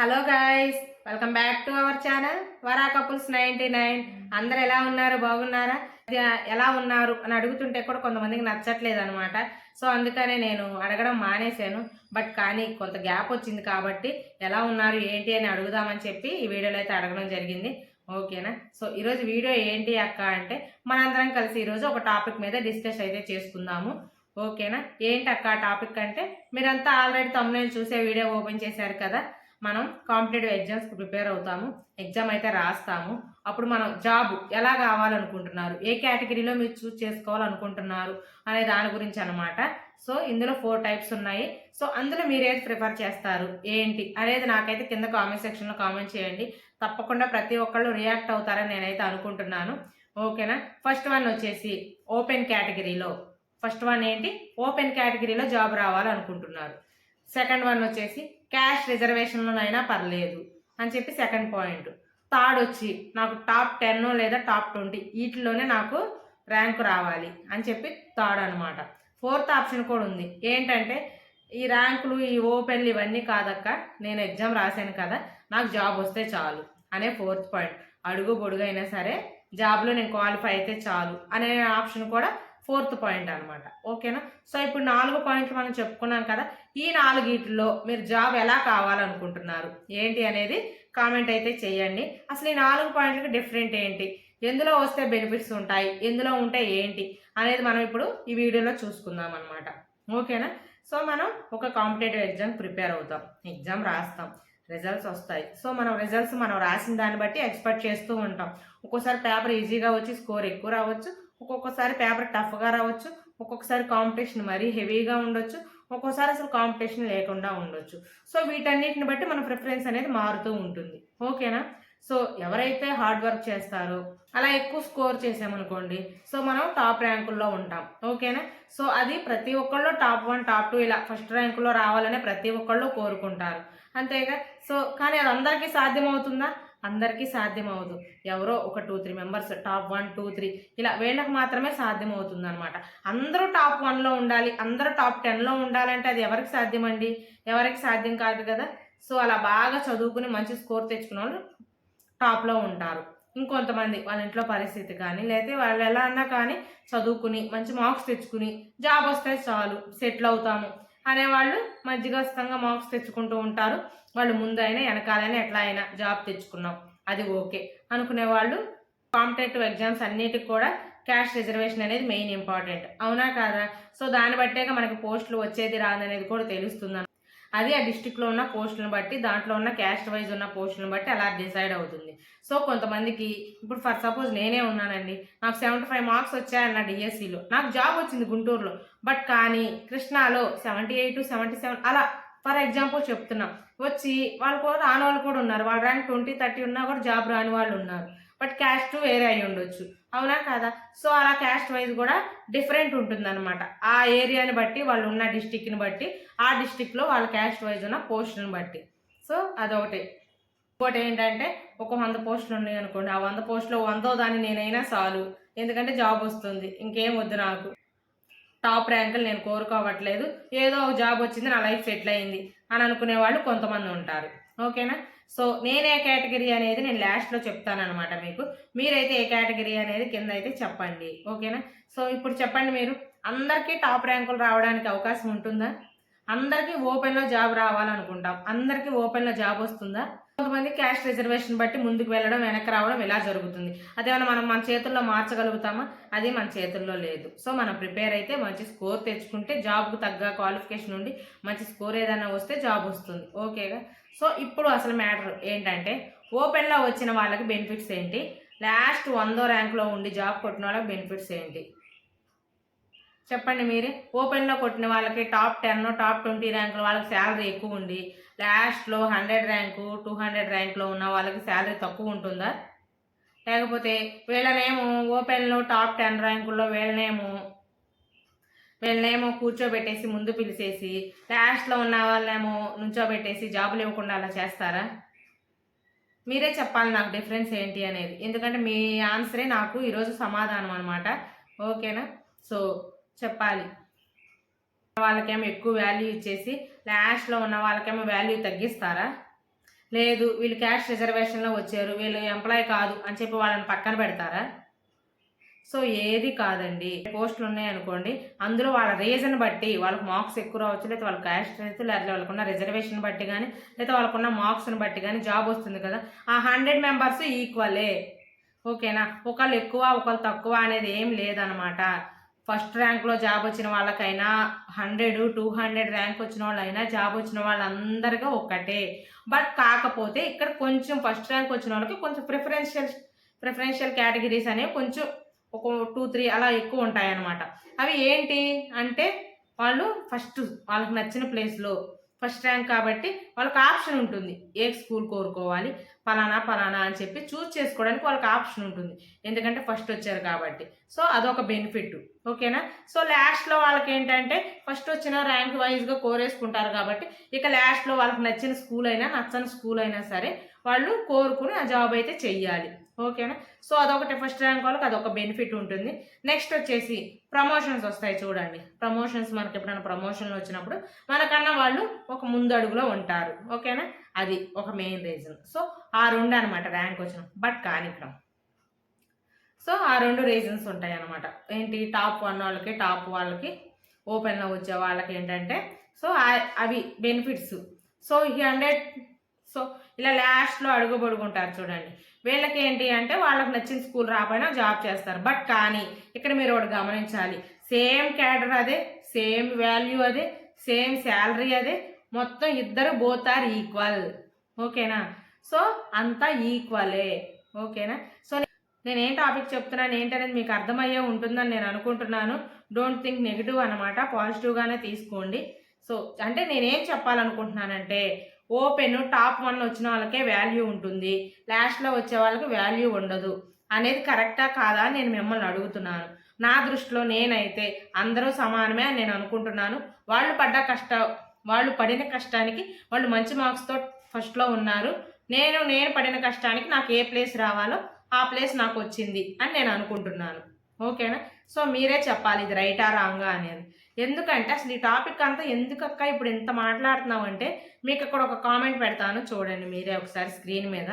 Hello guys welcome back to our channel Vara couples ninety nine అందరు ఎలా ఉన్నారు? బాగున్నారా? ఎలా ఉన్నారు? అని అడుగుతుంటే కూడా కొంతమందికి నచ్చట్లేదు అనమాట సో అందుకనే నేను అడగడం మానేశాను. బట్ కానీ కొంత గ్యాప్ వచ్చింది కాబట్టి ఎలా ఉన్నారు ఏంటి అని అడుగుదామని చెప్పి ఈ వీడియోలో అయితే అడగడం జరిగింది. ఓకేనా? సో ఈరోజు వీడియో ఏంటి అక్క అంటే మనందరం కలిసి ఈరోజు ఒక టాపిక్ మీద డిస్కస్ అయితే చేసుకుందాము. ఓకేనా? ఏంటి అక్క టాపిక్ అంటే మీరంతా ఆల్రెడీ తమ్ముని చూసే వీడియో ఓపెన్ చేశారు కదా. మనం కాంపిటేటివ్ ఎగ్జామ్స్కి ప్రిపేర్ అవుతాము ఎగ్జామ్ అయితే రాస్తాము. అప్పుడు మనం జాబ్ ఎలా కావాలనుకుంటున్నారు? ఏ కేటగిరీలో మీరు చూస్ చేసుకోవాలనుకుంటున్నారు? అనే దాని గురించి అనమాట సో ఇందులో ఫోర్ టైప్స్ ఉన్నాయి. సో అందులో మీరు ఏది ప్రిఫర్ చేస్తారు? ఏంటి? అనేది నాకైతే కింద కామెంట్ సెక్షన్లో కామెంట్ చేయండి. తప్పకుండా ప్రతి ఒక్కళ్ళు రియాక్ట్ అవుతారని నేనైతే అనుకుంటున్నాను. ఓకేనా? ఫస్ట్ వన్ వచ్చేసి ఓపెన్ కేటగిరీలో. ఫస్ట్ వన్ ఏంటి? ఓపెన్ కేటగిరీలో జాబ్ రావాలనుకుంటున్నారు. సెకండ్ వన్ వచ్చేసి క్యాష్ రిజర్వేషన్లోనైనా పర్లేదు అని చెప్పి సెకండ్ పాయింట్. థర్డ్ వచ్చి నాకు టాప్ టెన్ లేదా టాప్ ట్వంటీ వీటిలోనే నాకు ర్యాంక్ రావాలి అని చెప్పి థర్డ్ అనమాట ఫోర్త్ ఆప్షన్ కూడా ఉంది. ఏంటంటే ఈ ర్యాంకులు ఈ ఓపెన్లు ఇవన్నీ కాదక్క నేను ఎగ్జామ్ రాశాను కదా నాకు జాబ్ వస్తే చాలు అనే ఫోర్త్ పాయింట్. అడుగు పొడుగు అయినా సరే జాబ్లో నేను క్వాలిఫై అయితే చాలు అనే ఆప్షన్ కూడా ఫోర్త్ పాయింట్ అనమాట ఓకేనా? సో ఇప్పుడు నాలుగు పాయింట్లు మనం చెప్పుకున్నాం కదా ఈ నాలుగిట్లో మీరు జాబ్ ఎలా కావాలనుకుంటున్నారు? ఏంటి అనేది కామెంట్ అయితే చేయండి. అసలు ఈ నాలుగు పాయింట్లకి డిఫరెంట్ ఏంటి? ఎందులో వస్తే బెనిఫిట్స్ ఉంటాయి? ఎందులో ఉంటే ఏంటి? అనేది మనం ఇప్పుడు ఈ వీడియోలో చూసుకుందాం అనమాట ఓకేనా? సో మనం ఒక కాంపిటేటివ్ ఎగ్జామ్ ప్రిపేర్ అవుతాం. ఎగ్జామ్ రాస్తాం. రిజల్ట్స్ వస్తాయి. సో మనం రిజల్ట్స్ మనం రాసిన దాన్ని బట్టి ఎక్స్పెక్ట్ చేస్తూ ఉంటాం. ఒక్కోసారి పేపర్ ఈజీగా వచ్చి స్కోర్ ఎక్కువ రావచ్చు. ఒక్కొక్కసారి పేపర్ టఫ్గా రావచ్చు ఒక్కొక్కసారి కాంపిటీషన్ మరీ హెవీగా ఉండొచ్చు ఒక్కోసారి అసలు కాంపిటీషన్ లేకుండా ఉండొచ్చు. సో వీటన్నిటిని బట్టి మన ప్రిఫరెన్స్ అనేది మారుతూ ఉంటుంది. ఓకేనా సో ఎవరైతే హార్డ్ వర్క్ చేస్తారో అలా ఎక్కువ స్కోర్ చేసామనుకోండి సో మనం టాప్ ర్యాంకుల్లో ఉంటాం. ఓకేనా సో అది ప్రతి ఒక్కళ్ళు టాప్ వన్ టాప్ టూ ఇలా ఫస్ట్ ర్యాంకులో రావాలనే ప్రతి ఒక్కళ్ళు కోరుకుంటారు. అంతేగా? సో కానీ అది అందరికీ సాధ్యమవుతుందా? అందరికీ సాధ్యమవుదు ఎవరో ఒక two three members top one two three ఇలా వీళ్ళకి మాత్రమే సాధ్యమవుతుంది అనమాట అందరూ టాప్ వన్లో ఉండాలి అందరూ టాప్ టెన్లో ఉండాలంటే అది ఎవరికి సాధ్యమండి? ఎవరికి సాధ్యం కాదు కదా. సో అలా బాగా చదువుకుని మంచి స్కోర్ తెచ్చుకున్న వాళ్ళు టాప్లో ఉంటారు. ఇంకొంతమంది వాళ్ళ ఇంట్లో పరిస్థితి కానీ లేకపోతే వాళ్ళు ఎలా అన్నా కానీ చదువుకుని మంచి మార్క్స్ తెచ్చుకుని జాబ్ వస్తే చాలు సెటిల్ అవుతాము. అనేవాళ్ళు మధ్యగస్తంగా మార్క్స్ తెచ్చుకుంటూ ఉంటారు. వాళ్ళు ముందైనా వెనకాలైనా ఎట్లా అయినా జాబ్ తెచ్చుకున్నాం. అది ఓకే అనుకునే వాళ్ళు కాంపిటేటివ్ ఎగ్జామ్స్ అన్నిటికి కూడా క్యాష్ రిజర్వేషన్ అనేది మెయిన్ ఇంపార్టెంట్. అవునా కాదా? సో దాన్ని బట్టేగా మనకి పోస్టులు వచ్చేది రాదనేది కూడా తెలుస్తుంది అది ఆ డిస్టిక్లో ఉన్న పోస్టులను బట్టి దాంట్లో ఉన్న క్యాస్ట్ వైజ్ ఉన్న పోస్టులను బట్టి అలా డిసైడ్ అవుతుంది. సో కొంతమందికి ఇప్పుడు ఫర్ సపోజ్ నేనే ఉన్నానండి. నాకు సెవెంటీ ఫైవ్ మార్క్స్ వచ్చాయన్న డిఎస్సిలో. నాకు జాబ్ వచ్చింది గుంటూరులో. బట్ కానీ కృష్ణాలో సెవెంటీ ఎయిట్ సెవెంటీ సెవెన్ అలా ఫర్ ఎగ్జాంపుల్ చెప్తున్నాం. వచ్చి వాళ్ళు కూడా రాని వాళ్ళు కూడా ఉన్నారు. వాళ్ళ ర్యాంక్ ట్వంటీ థర్టీ ఉన్నా కూడా జాబ్ రాని వాళ్ళు ఉన్నారు. బట్ క్యాస్ట్ వేరే అయి ఉండొచ్చు. అవునా కదా? సో అలా క్యాస్ట్ వైజ్ కూడా డిఫరెంట్ ఉంటుందన్నమాట. ఆ ఏరియాని బట్టి వాళ్ళు ఉన్న డిస్టిక్ని బట్టి ఆ డిస్టిక్లో వాళ్ళ క్యాస్ట్ వైజ్ ఉన్న పోస్టుని బట్టి. సో అదొకటి. ఇంకోటి ఏంటంటే ఒక వంద పోస్టులు ఉన్నాయి అనుకోండి. ఆ వంద పోస్టులో వందో దాన్ని నేనైనా చాలు. ఎందుకంటే జాబ్ వస్తుంది. ఇంకేం వద్దు నాకు. టాప్ ర్యాంకులు నేను కోరుకోవట్లేదు. ఏదో ఒక జాబ్ వచ్చింది నా లైఫ్ సెటిల్ అయింది అని అనుకునే వాళ్ళు కొంతమంది ఉంటారు. ఓకేనా? సో నేను ఏ కేటగిరీ అనేది నేను లాస్ట్లో చెప్తాను అనమాట మీకు. మీరైతే ఏ కేటగిరీ అనేది కింద అయితే చెప్పండి. ఓకేనా? సో ఇప్పుడు చెప్పండి మీరు. అందరికీ టాప్ ర్యాంకులు రావడానికి అవకాశం ఉంటుందా? అందరికీ ఓపెన్లో జాబ్ రావాలనుకుంటాం. అందరికీ ఓపెన్లో జాబ్ వస్తుందా? కొంతమంది క్యాస్ట్ రిజర్వేషన్ బట్టి ముందుకు వెళ్ళడం వెనక్కి రావడం ఇలా జరుగుతుంది. అదేమైనా మనం మన చేతుల్లో మార్చగలుగుతామా? అది మన చేతుల్లో లేదు. సో మనం ప్రిపేర్ అయితే మంచి స్కోర్ తెచ్చుకుంటే జాబ్కు తగ్గ క్వాలిఫికేషన్ ఉండి మంచి స్కోర్ ఏదైనా వస్తే జాబ్ వస్తుంది. ఓకేగా? సో ఇప్పుడు అసలు మ్యాటర్ ఏంటంటే ఓపెన్లో వచ్చిన వాళ్ళకి బెనిఫిట్స్ ఏంటి? లాస్ట్ వందో ర్యాంక్లో ఉండి జాబ్ కొట్టిన వాళ్ళకి బెనిఫిట్స్ ఏంటి? చెప్పండి మీరే. ఓపెన్లో కొట్టిన వాళ్ళకి టాప్ టెన్ టాప్ ట్వంటీ ర్యాంకులు వాళ్ళకి శాలరీ ఎక్కువ ఉండి లాస్ట్లో హండ్రెడ్ ర్యాంకు టూ హండ్రెడ్ ర్యాంక్లో ఉన్న వాళ్ళకి శాలరీ తక్కువ ఉంటుందా? లేకపోతే వీళ్ళనేమో ఓపెన్లో టాప్ టెన్ ర్యాంకుల్లో వీళ్ళనేమో వీళ్ళనేమో కూర్చోబెట్టేసి ముందు పిలిచేసి లాస్ట్లో ఉన్న వాళ్ళేమో నుంచోబెట్టేసి జాబులు ఇవ్వకుండా అలా చేస్తారా? మీరే చెప్పాలి నాకు డిఫరెన్స్ ఏంటి అనేది. ఎందుకంటే మీ ఆన్సరే నాకు ఈరోజు సమాధానం అనమాట ఓకేనా సో చెప్పాలి. వాళ్ళకేమో ఎక్కువ వాల్యూ ఇచ్చేసి లాస్ట్లో ఉన్న వాళ్ళకేమో వాల్యూ తగ్గిస్తారా? లేదు వీళ్ళు క్యాష్ రిజర్వేషన్లో వచ్చారు వీళ్ళు ఎంప్లాయ్ కాదు అని చెప్పి వాళ్ళని పక్కన పెడతారా? సో ఏది కాదండి. పోస్టులు ఉన్నాయనుకోండి అందులో వాళ్ళ రీజన్ బట్టి వాళ్ళకి మార్క్స్ ఎక్కువ రావచ్చు లేదా వాళ్ళ క్యాష్ రైతు లేదా వాళ్ళకున్న రిజర్వేషన్ బట్టి కానీ లేదా వాళ్ళకున్న మార్క్స్ని బట్టి కానీ జాబ్ వస్తుంది కదా. ఆ హండ్రెడ్ మెంబర్స్ ఈక్వలే ఓకేనా? ఒకళ్ళు ఎక్కువ ఒకళ్ళు తక్కువ అనేది ఏం లేదనమాట. ఫస్ట్ ర్యాంక్లో జాబ్ వచ్చిన వాళ్ళకైనా హండ్రెడ్ టూ హండ్రెడ్ ర్యాంక్ వచ్చిన వాళ్ళైనా జాబ్ వచ్చిన వాళ్ళందరికీ ఒక్కటే. బట్ కాకపోతే ఇక్కడ కొంచెం ఫస్ట్ ర్యాంక్ వచ్చిన వాళ్ళకి కొంచెం ప్రిఫరెన్షియల్ ప్రిఫరెన్షియల్ కేటగిరీస్ అనేవి కొంచెం ఒక టూ త్రీ అలా ఎక్కువ ఉంటాయన్నమాట. అవి ఏంటి అంటే వాళ్ళు ఫస్ట్ వాళ్ళకి నచ్చిన ప్లేస్లో ఫస్ట్ ర్యాంక్ కాబట్టి వాళ్ళకి ఆప్షన్ ఉంటుంది. ఏ స్కూల్ కోరుకోవాలి? ఫలానా ఫలానా అని చెప్పి చూస్ చేసుకోవడానికి వాళ్ళకి ఆప్షన్ ఉంటుంది. ఎందుకంటే ఫస్ట్ వచ్చారు కాబట్టి. సో అదొక బెనిఫిట్ ఓకేనా సో లాస్ట్లో వాళ్ళకి ఏంటంటే ఫస్ట్ వచ్చిన ర్యాంక్ వైజ్గా కోరేసుకుంటారు కాబట్టి ఇక లాస్ట్లో వాళ్ళకి నచ్చిన స్కూల్ అయినా నచ్చని స్కూల్ అయినా సరే వాళ్ళు కోరుకుని ఆ జాబ్ అయితే చెయ్యాలి. ఓకేనా? సో అదొకటి ఫస్ట్ ర్యాంక్ వాళ్ళకి అదొక బెనిఫిట్ ఉంటుంది. నెక్స్ట్ వచ్చేసి ప్రమోషన్స్ వస్తాయి చూడండి. ప్రమోషన్స్ మనకి ఎప్పుడైనా ప్రమోషన్లు వచ్చినప్పుడు మనకన్నా వాళ్ళు ఒక ముందడుగులో ఉంటారు. ఓకేనా? అది ఒక మెయిన్ రీజన్. సో ఆ రెండు అనమాట ర్యాంక్ వచ్చిన బట్ కానీ సో ఆ రెండు రీజన్స్ ఉంటాయి అనమాట ఏంటి? టాప్ వన్ వాళ్ళకి టాప్ వాళ్ళకి ఓపెన్లో వచ్చే వాళ్ళకి ఏంటంటే సో అవి బెనిఫిట్స్. సో ఈ హండ్రెడ్ సో ఇలా లాస్ట్లో అడుగు పడుకుంటారు చూడండి. వీళ్ళకి ఏంటి అంటే వాళ్ళకి నచ్చిన స్కూల్ రాపోయినా జాబ్ చేస్తారు. బట్ కానీ ఇక్కడ మీరు ఒకటి గమనించాలి. సేమ్ క్యాడర్ అదే సేమ్ వాల్యూ అదే సేమ్ శాలరీ అదే మొత్తం ఇద్దరు బోత్ ఆర్ ఈక్వల్. ఓకేనా? సో అంతా ఈక్వలే. ఓకేనా? సో నేను ఏం టాపిక్ చెప్తున్నాను ఏంటనేది మీకు అర్థమయ్యే ఉంటుందని నేను అనుకుంటున్నాను. డోంట్ థింక్ నెగిటివ్ అనమాట పాజిటివ్గానే తీసుకోండి. సో అంటే నేనేం చెప్పాలనుకుంటున్నానంటే ఓపెన్ టాప్ వన్ వచ్చిన వాళ్ళకే వాల్యూ ఉంటుంది. లాస్ట్లో వచ్చే వాళ్ళకి వాల్యూ ఉండదు. అనేది కరెక్టా కాదా అని నేను మిమ్మల్ని అడుగుతున్నాను. నా దృష్టిలో నేనైతే అందరూ సమానమే అని నేను అనుకుంటున్నాను. వాళ్ళు పడ్డ కష్ట వాళ్ళు పడిన కష్టానికి వాళ్ళు మంచి మార్క్స్తో ఫస్ట్లో ఉన్నారు. నేను నేను పడిన కష్టానికి నాకు ఏ ప్లేస్ రావాలో ఆ ప్లేస్ నాకు వచ్చింది అని నేను అనుకుంటున్నాను. ఓకేనా? సో మీరే చెప్పాలి ఇది రైటా రాంగా అనేది. ఎందుకంటే అసలు ఈ టాపిక్ అంతా ఎందుకక్క ఇప్పుడు ఎంత మాట్లాడుతున్నామంటే మీకు అక్కడ ఒక కామెంట్ పెడతాను చూడండి మీరే ఒకసారి స్క్రీన్ మీద.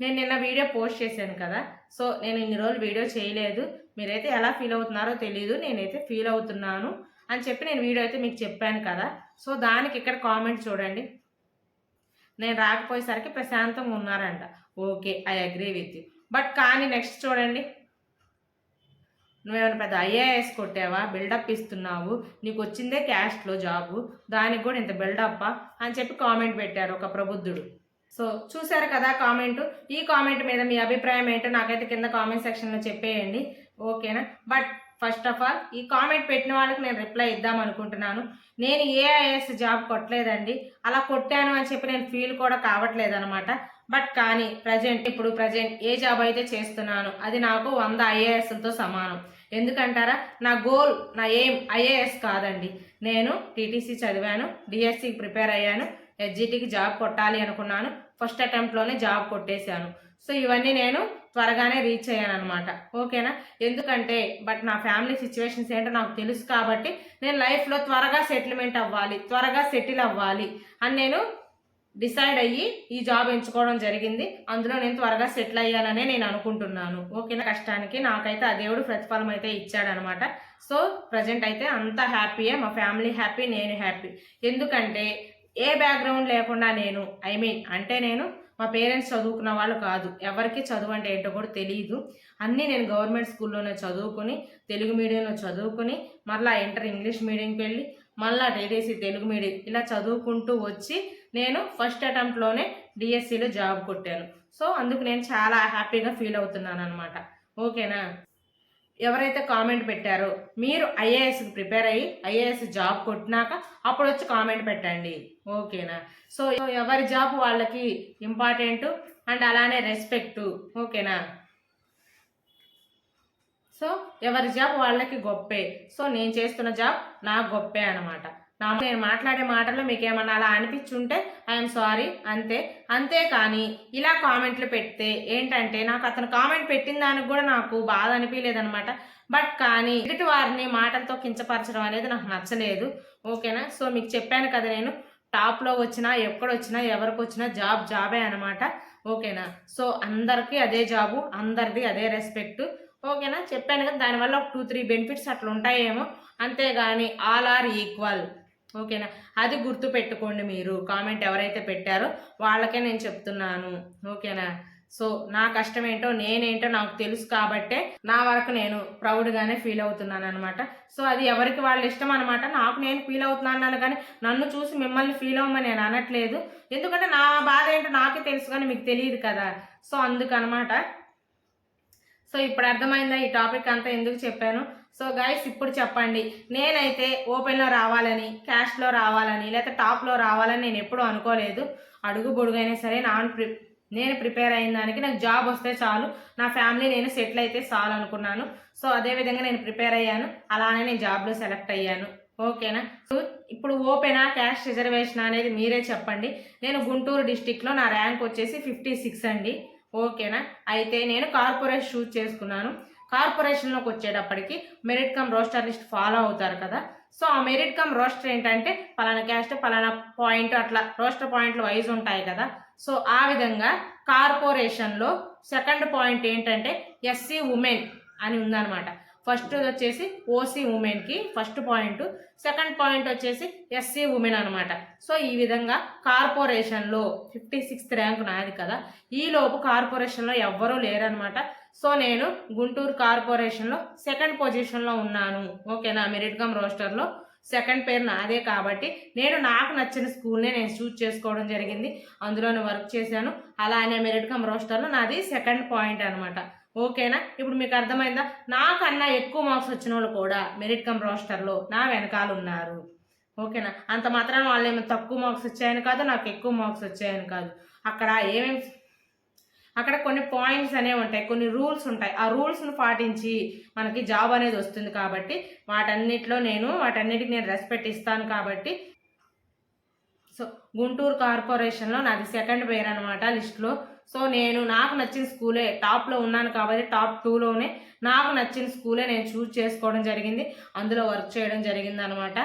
నేను నిన్న వీడియో పోస్ట్ చేశాను కదా సో నేను ఇన్ని రోజులు వీడియో చేయలేదు. మీరైతే ఎలా ఫీల్ అవుతున్నారో తెలియదు నేనైతే ఫీల్ అవుతున్నాను అని చెప్పి నేను వీడియో అయితే మీకు చెప్పాను కదా. సో దానికి ఇక్కడ కామెంట్ చూడండి. నేను రాకపోయేసరికి ప్రశాంతంగా ఉన్నారంట. Okay I agree with you but కానీ నెక్స్ట్ చూడండి. నువ్వేమైనా పెద్ద ఐఏఎస్ కొట్టావా? బిల్డప్ ఇస్తున్నావు. నీకు వచ్చిందే క్యాస్ట్లో జాబు. దానికి కూడా ఇంత బిల్డప్పా? అని చెప్పి కామెంట్ పెట్టారు ఒక ప్రబుద్ధుడు. సో చూశారు కదా కామెంట్? ఈ కామెంట్ మీద మీ అభిప్రాయం ఏంటో నాకైతే కింద కామెంట్ సెక్షన్లో చెప్పేయండి. ఓకేనా? బట్ ఫస్ట్ ఆఫ్ ఆల్ ఈ కామెంట్ పెట్టిన వాళ్ళకి నేను రిప్లై ఇద్దాం అనుకుంటున్నాను. నేను ఏఐఎస్ జాబ్ కొట్టలేదండి. అలా కొట్టాను అని చెప్పి నేను ఫీల్ కూడా కావట్లేదు అనమాట బట్ కానీ ప్రజెంట్ ఇప్పుడు ప్రజెంట్ ఏ జాబ్ అయితే చేస్తున్నాను అది నాకు వంద ఐఏఎస్లతో సమానం. ఎందుకంటారా? నా గోల్ నా ఎయిమ్ ఐఏఎస్ కాదండి. నేను టీటీసీ చదివాను డిఎస్సికి ప్రిపేర్ అయ్యాను ఎస్జిటికి జాబ్ కొట్టాలి అనుకున్నాను ఫస్ట్ అటెంప్ట్లోనే జాబ్ కొట్టేశాను. సో ఇవన్నీ నేను త్వరగానే రీచ్ అయ్యాను అనమాట ఓకేనా? ఎందుకంటే బట్ నా ఫ్యామిలీ సిచ్యువేషన్స్ ఏంటో నాకు తెలుసు కాబట్టి నేను లైఫ్లో త్వరగా సెటిల్మెంట్ అవ్వాలి త్వరగా సెటిల్ అవ్వాలి అని నేను డిసైడ్ అయ్యి ఈ జాబ్ ఎంచుకోవడం జరిగింది. అందులో నేను త్వరగా సెటిల్ అయ్యాననే నేను అనుకుంటున్నాను. ఓకేనా? కష్టానికి నాకైతే ఆ దేవుడు ప్రతిఫలం అయితే ఇచ్చాడనమాట. సో ప్రజెంట్ అయితే అంత హ్యాపీయే. మా ఫ్యామిలీ హ్యాపీ నేను హ్యాపీ. ఎందుకంటే ఏ బ్యాక్గ్రౌండ్ లేకుండా నేను ఐ మీన్ అంటే నేను మా పేరెంట్స్ చదువుకున్న వాళ్ళు కాదు. ఎవరికి చదువు అంటే ఏంటో కూడా తెలియదు అన్నీ నేను గవర్నమెంట్ స్కూల్లోనే చదువుకుని తెలుగు మీడియంలో చదువుకుని మళ్ళీ ఇంటర్ ఇంగ్లీష్ మీడియంకి వెళ్ళి మళ్ళీ టీడీసీ తెలుగు మీడియం ఇలా చదువుకుంటూ వచ్చి నేను ఫస్ట్ అటెంప్ట్లోనే డిఎస్సిలో జాబ్ కొట్టాను. సో అందుకు నేను చాలా హ్యాపీగా ఫీల్ అవుతున్నాను అనమాట ఓకేనా? ఎవరైతే కామెంట్ పెట్టారో మీరు ఐఏఎస్కి ప్రిపేర్ అయ్యి ఐఏఎస్ జాబ్ కొట్టినాక అప్పుడు వచ్చి కామెంట్ పెట్టండి. ఓకేనా? సో ఎవరి జాబ్ వాళ్ళకి ఇంపార్టెంట్ అండ్ అలానే రెస్పెక్ట్ ఓకేనా? సో ఎవరి జాబ్ వాళ్ళకి గొప్పే. సో నేను చేస్తున్న జాబ్ నాకు గొప్పే అనమాట నా నేను మాట్లాడే మాటల్లో మీకు ఏమన్నా అలా అనిపించుంటే ఐఎమ్ సారీ అంతే అంతే. కానీ ఇలా కామెంట్లు పెడితే ఏంటంటే నాకు అతను కామెంట్ పెట్టిన దానికి కూడా నాకు బాధ అనిపించలేదనమాట బట్ కానీ ఎదుటి వారిని మాటలతో కించపరచడం అనేది నాకు నచ్చలేదు. ఓకేనా? సో మీకు చెప్పాను కదా నేను టాప్లో వచ్చినా ఎక్కడొచ్చినా ఎవరికి వచ్చినా జాబ్ జాబే అనమాట ఓకేనా? సో అందరికీ అదే జాబు అందరిది అదే రెస్పెక్ట్. ఓకేనా? చెప్పాను కదా దానివల్ల ఒక టూ త్రీ బెనిఫిట్స్ అట్లా ఉంటాయేమో అంతేగాని ఆల్ ఆర్ ఈక్వల్. ఓకేనా? అది గుర్తు పెట్టుకోండి మీరు. కామెంట్ ఎవరైతే పెట్టారో వాళ్ళకే నేను చెప్తున్నాను. ఓకేనా? సో నా కష్టం ఏంటో నేనేంటో నాకు తెలుసు కాబట్టే నా వరకు నేను ప్రౌడ్గానే ఫీల్ అవుతున్నాను అనమాట సో అది ఎవరికి వాళ్ళ ఇష్టం అనమాట నాకు నేను ఫీల్ అవుతున్నాను కానీ నన్ను చూసి మిమ్మల్ని ఫీల్ అవ్వమని నేను అనట్లేదు. ఎందుకంటే నా బాధ ఏంటో నాకే తెలుసు కానీ మీకు తెలియదు కదా. సో అందుకనమాట. సో ఇప్పుడు అర్థమైందా ఈ టాపిక్ అంతా? ఎందుకు చెప్పాను? సో గైస్ ఇప్పుడు చెప్పండి. నేనైతే ఓపెన్లో రావాలని క్యాష్లో రావాలని లేకపోతే టాప్లో రావాలని నేను ఎప్పుడూ అనుకోలేదు. అడుగు బొడుగైనా సరే నాన్ ప్రి నేను ప్రిపేర్ అయిన దానికి నాకు జాబ్ వస్తే చాలు. నా ఫ్యామిలీ నేను సెటిల్ అయితే చాలు అనుకున్నాను. సో అదే విధంగా నేను ప్రిపేర్ అయ్యాను. అలానే నేను జాబ్లో సెలెక్ట్ అయ్యాను. ఓకేనా సో ఇప్పుడు ఓపెనా క్యాష్ రిజర్వేషన్ అనేది మీరే చెప్పండి. నేను గుంటూరు డిస్టిక్లో నా ర్యాంక్ వచ్చేసి ఫిఫ్టీ సిక్స్ అండి ఓకేనా అయితే నేను కార్పొరేట్ షూట్ చేసుకున్నాను. కార్పొరేషన్లోకి వచ్చేటప్పటికి merit cum roster list follow అవుతారు కదా. సో ఆ మెరిట్ కమ్ రోస్టర్ ఏంటంటే పలానా క్యాస్ట్ పలానా పాయింట్ అట్లా రోస్టర్ పాయింట్లు వైజ్ ఉంటాయి కదా. సో ఆ విధంగా కార్పొరేషన్లో సెకండ్ పాయింట్ ఏంటంటే ఎస్సీ ఉమెన్ అని ఉందన్నమాట. ఫస్ట్ వచ్చేసి ఓసీ ఉమెన్కి ఫస్ట్ పాయింట్ సెకండ్ పాయింట్ వచ్చేసి ఎస్సీ ఉమెన్ అనమాట సో ఈ విధంగా కార్పొరేషన్లో ఫిఫ్టీ సిక్స్త్ ర్యాంక్ నాది కదా. ఈలోపు కార్పొరేషన్లో ఎవ్వరూ లేరనమాట సో నేను గుంటూరు కార్పొరేషన్లో సెకండ్ పొజిషన్లో ఉన్నాను. ఓకేనా మెరిట్ కమ్ రోస్టర్లో సెకండ్ పేరు నాదే కాబట్టి నేను నాకు నచ్చిన స్కూల్నే నేను చూస్ చేసుకోవడం జరిగింది. అందులోనే వర్క్ చేశాను. అలానే మెరిట్ కమ్ రోస్టర్లో నాది సెకండ్ పాయింట్ అనమాట ఓకేనా? ఇప్పుడు మీకు అర్థమైందా? నాకన్నా ఎక్కువ మార్క్స్ వచ్చిన వాళ్ళు కూడా మెరిట్ కమ్ రోస్టర్లో నా వెనకాల ఉన్నారు. ఓకేనా? అంత మాత్రాన వాళ్ళు ఏమో తక్కువ మార్క్స్ వచ్చాయని కాదు నాకు ఎక్కువ మార్క్స్ వచ్చాయని కాదు. అక్కడ ఏమేమి అక్కడ కొన్ని పాయింట్స్ అనేవి ఉంటాయి కొన్ని రూల్స్ ఉంటాయి. ఆ రూల్స్ను పాటించి మనకి జాబ్ అనేది వస్తుంది కాబట్టి వాటన్నిటిలో నేను వాటన్నిటికి నేను రెస్పెక్ట్ ఇస్తాను కాబట్టి. సో గుంటూరు కార్పొరేషన్లో నాది సెకండ్ పేరు అనమాట లిస్ట్లో. సో నేను నాకు నచ్చిన స్కూలే టాప్లో ఉన్నాను కాబట్టి టాప్ టూలోనే నాకు నచ్చిన స్కూలే నేను చూస్ చేసుకోవడం జరిగింది. అందులో వర్క్ చేయడం జరిగింది అనమాట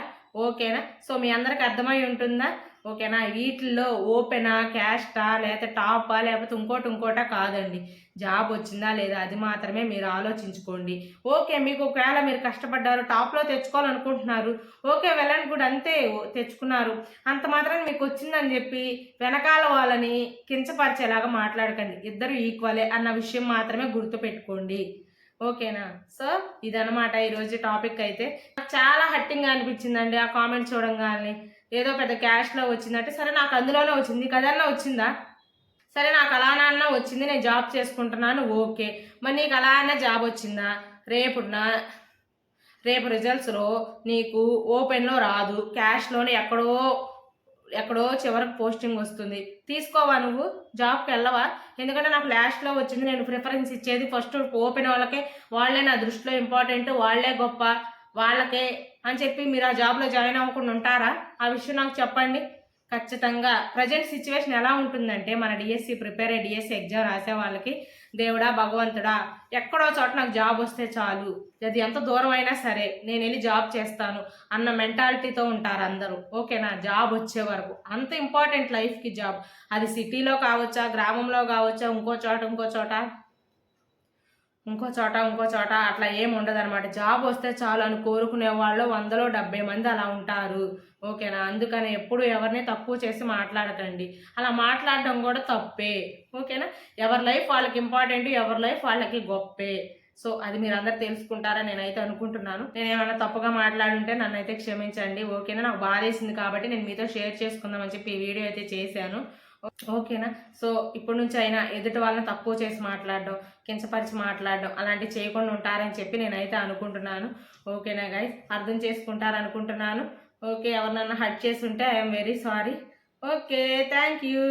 ఓకేనా? సో మీ అందరికి అర్థమై ఉంటుందా? ఓకేనా? వీటిల్లో ఓపెనా క్యాస్టా లేకపోతే టాపా లేకపోతే ఇంకోటి ఇంకోటా కాదండి. జాబ్ వచ్చిందా లేదా అది మాత్రమే మీరు ఆలోచించుకోండి. ఓకే మీకు ఒకవేళ మీరు కష్టపడ్డారు టాప్లో తెచ్చుకోవాలనుకుంటున్నారు ఓకే వెళ్ళండి కూడా అంతే తెచ్చుకున్నారు. అంత మాత్రం మీకు వచ్చిందని చెప్పి వెనకాల వాళ్ళని కించపరిచేలాగా మాట్లాడకండి. ఇద్దరు ఈక్వలే అన్న విషయం మాత్రమే గుర్తుపెట్టుకోండి. ఓకేనా? సో ఇదనమాట ఈరోజు టాపిక్ అయితే. నాకు చాలా హట్టింగ్గా అనిపించిందండి ఆ కామెంట్ చూడంగానే. ఏదో పెద్ద క్యాష్లో వచ్చిందంటే సరే నాకు అందులోనే వచ్చింది కదన్నా వచ్చిందా? సరే నాకు అలానా వచ్చింది నేను జాబ్ చేసుకుంటున్నాను ఓకే. మరి నీకు అలా అన్న జాబ్ వచ్చిందా? రేపున్న రేపు రిజల్ట్స్లో నీకు ఓపెన్లో రాదు. క్యాష్లోనే ఎక్కడో ఎక్కడో చివరికి పోస్టింగ్ వస్తుంది. తీసుకోవా నువ్వు? జాబ్కి వెళ్ళవా? ఎందుకంటే నాకు లాస్ట్లో వచ్చింది నేను ప్రిఫరెన్స్ ఇచ్చేది ఫస్ట్ ఓపెన్ వాళ్ళకే. వాళ్ళే నా దృష్టిలో ఇంపార్టెంట్ వాళ్ళే గొప్ప. వాళ్ళకే అని చెప్పి మీరు ఆ జాబ్లో జాయిన్ అవ్వకుండా ఉంటారా? ఆ విషయం నాకు చెప్పండి. ఖచ్చితంగా ప్రజెంట్ సిచ్యువేషన్ ఎలా ఉంటుందంటే మన డిఎస్సి ప్రిపేర్ అయ్యి డిఎస్సి ఎగ్జామ్ రాసే వాళ్ళకి దేవుడా భగవంతుడా ఎక్కడో చోట నాకు జాబ్ వస్తే చాలు. అది ఎంత దూరం అయినా సరే నేను వెళ్ళి జాబ్ చేస్తాను అన్న మెంటాలిటీతో ఉంటారు అందరూ. ఓకేనా? జాబ్ వచ్చే వరకు. అంత ఇంపార్టెంట్ లైఫ్కి జాబ్ అది సిటీలో కావచ్చా గ్రామంలో కావచ్చా ఇంకో చోట ఇంకో చోట? ఇంకో చోట ఇంకో చోట అట్లా ఏం ఉండదు అనమాట జాబ్ వస్తే చాలు అని కోరుకునే వాళ్ళు వందలో డెబ్బై మంది అలా ఉంటారు. ఓకేనా? అందుకని ఎప్పుడు ఎవరిని తక్కువ చేసి మాట్లాడకండి. అలా మాట్లాడడం కూడా తప్పే. ఓకేనా? ఎవరి లైఫ్ వాళ్ళకి ఇంపార్టెంట్ ఎవరి లైఫ్ వాళ్ళకి గొప్పే. సో అది మీరు అందరు తెలుసుకుంటారని నేనైతే అనుకుంటున్నాను. నేను ఏమైనా తప్పుగా మాట్లాడుంటే నన్ను అయితే క్షమించండి. ఓకేనా? నాకు బాధేసింది కాబట్టి నేను మీతో షేర్ చేసుకుందామని చెప్పి ఈ వీడియో అయితే చేశాను. ఓకేనా? సో ఇప్పటి నుంచి అయినా ఎదుటి వాళ్ళని తక్కువ చేసి మాట్లాడడం కించపరిచి మాట్లాడడం అలాంటివి చేయకుండా ఉంటారని చెప్పి నేనైతే అనుకుంటున్నాను. ఓకేనా గైస్ అర్థం చేసుకుంటారనుకుంటున్నాను. ఓకే ఎవరినన్నా హట్ చేసి ఉంటే I'm very sorry okay thank you